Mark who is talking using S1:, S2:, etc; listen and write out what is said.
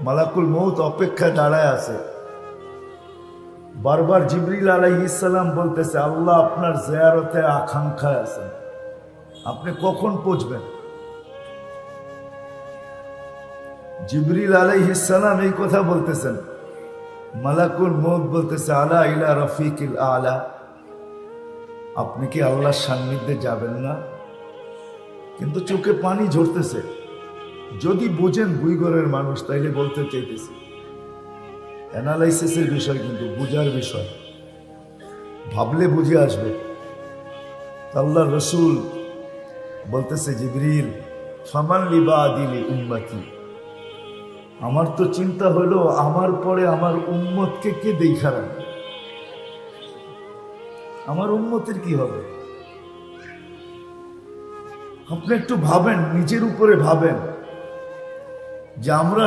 S1: মালাকুল মৌত অপেক্ষায় দাঁড়ায় আছে। বারবার জিবরিল আলাই ইসালাম বলতেছে, আল্লাহ আপনার জেয়ারতে আকাঙ্ক্ষায় আছেন। আপনি কখন পৌঁছবেন? জিবরিল আলাই ইসালাম এই কথা বলতেছেন। মালাকুল মৌত বলতেছে, আলা ইলা রফিকিল আলা, আপনি কি আল্লাহর সান্নিধ্যে যাবেন না? কিন্তু চোখে পানি ঝরতেছে। যদি বুঝেন বুইগরের মানুষ, তাইলে বলতে চাইতেছি। অ্যানালাইসিসের বিষয় কিন্তু, বুঝার বিষয়। ভাবলে বুঝে আসবে। আল্লাহ রসুল বলতেছে, জিবরিল, ফামান লিবা দিলি উম্মতি? আমার তো চিন্তা হলো, আমার পরে আমার উম্মতকে কে দেখা রাখবে? আমার উম্মতের কি হবে? আপনি একটু ভাবেন, নিজের উপরে ভাবেন। যে আমরা